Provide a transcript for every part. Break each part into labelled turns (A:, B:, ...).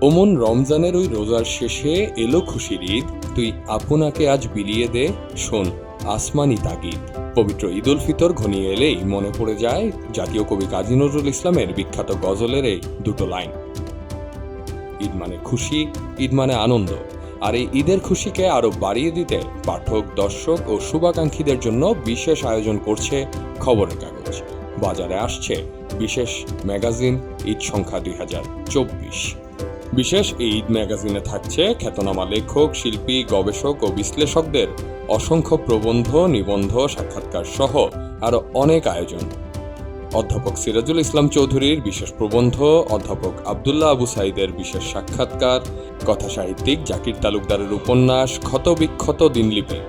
A: ওমন রমজানের ওই রোজার শেষে এলো খুশির ঈদ। তুই আপনাকে আজ বিলিয়ে দে, শোন, আসমানি তাগিদ। পবিত্র ঈদ উল ফিতর ঘনিয়ে এলেই মনে পড়ে যায় জাতীয় কবি কাজী নজরুল ইসলামের বিখ্যাত গজলের এই দুটো লাইন। ঈদ মানে খুশি, ঈদ মানে আনন্দ। আর এই ঈদের খুশিকে আরও বাড়িয়ে দিতে পাঠক, দর্শক ও শুভাকাঙ্ক্ষীদের জন্য বিশেষ আয়োজন করছে খবরের কাগজ। বাজারে আসছে বিশেষ ম্যাগাজিন, ঈদ সংখ্যা দুই হাজার চব্বিশ। বিশেষ এই ঈদ ম্যাগাজিনে থাকছে খ্যাতনামা লেখক, শিল্পী, গবেষক ও বিশ্লেষকদের অসংখ্য প্রবন্ধ, নিবন্ধ, সাক্ষাৎকার সহ আরও অনেক আয়োজন। অধ্যাপক সিরাজুল ইসলাম চৌধুরীর বিশেষ প্রবন্ধ, অধ্যাপক আবদুল্লাহ আবু সাইদের বিশেষ সাক্ষাৎকার কথা সাহিত্যিক জাকির তালুকদারের উপন্যাস, ক্ষতবিক্ষত দিনলিপি।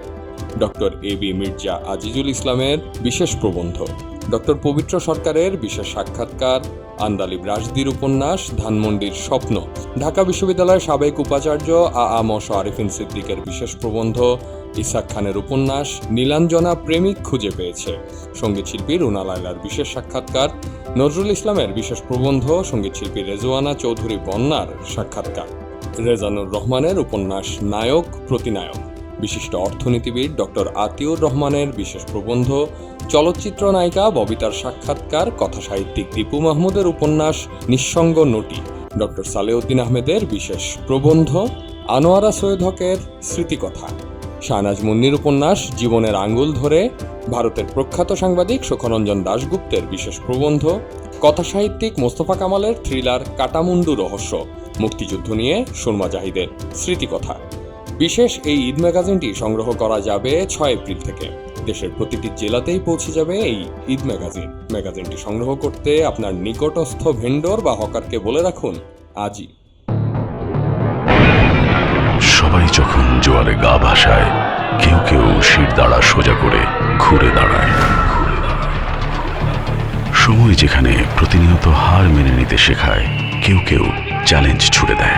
A: Doctor A B Mirza Azizul ইসলামের বিশেষ প্রবন্ধ। ডক্টর পবিত্র সরকারের বিশেষ সাক্ষাৎকার, আন্দালিব রাজদির উপন্যাস, ধানমন্ডির স্বপ্ন, ঢাকা বিশ্ববিদ্যালয়ের সাবেক উপাচার্য আ আ ম আরিফিন সিদ্দিকের বিশেষ প্রবন্ধ, ইসাক খানের উপন্যাস, নীলাঞ্জনা প্রেমিক খুঁজে পেয়েছে। সঙ্গীতশিল্পী রুনা লায়লার বিশেষ সাক্ষাৎকার, নজরুল ইসলামের বিশেষ প্রবন্ধ সঙ্গীতশিল্পী রেজওয়ানা চৌধুরী বন্যার সাক্ষাৎকার। রেজানুর রহমানের উপন্যাস নায়ক, প্রতিনায়ক। বিশিষ্ট অর্থনীতিবিদ ডক্টর আতিউর রহমানের বিশেষ প্রবন্ধ চলচ্চিত্র নায়িকা ববিতার সাক্ষাৎকার কথা সাহিত্যিক দীপু মাহমুদের উপন্যাস, নিঃসঙ্গ নটি। ডক্টর সালেউদ্দিন আহমেদের বিশেষ প্রবন্ধ, আনোয়ারা সৈয়দ হকের স্মৃতিকথা। শাহনাজ মুন্নির উপন্যাস, জীবনের আঙ্গুল ধরে, ভারতের প্রখ্যাত সাংবাদিক সুখরঞ্জন দাশগুপ্তের বিশেষ প্রবন্ধ কথা সাহিত্যিক মোস্তফা কামালের থ্রিলার কাটামুন্ডু রহস্য, মুক্তিযুদ্ধ নিয়ে সুরমা জাহিদের স্মৃতিকথা। বিশেষ এই ঈদ ম্যাগাজিনটি সংগ্রহ করা যাবে ছয় এপ্রিল থেকে। দেশের প্রতিটি জেলাতেই পৌঁছে যাবে এই ঈদ ম্যাগাজিন। ম্যাগাজিনটি সংগ্রহ করতে আপনার নিকটস্থ ভেন্ডর বা হকারকে বলে রাখুন, আজই।
B: সবাই যখন জোয়ারে গা ভাসায়, কেউ কেউ শির দাঁড়া সোজা করে ঘুরে দাঁড়ায়। সময় যেখানে প্রতিনিয়ত হার মেনে নিতে শেখায়, কেউ কেউ চ্যালেঞ্জ ছুড়ে দেয়।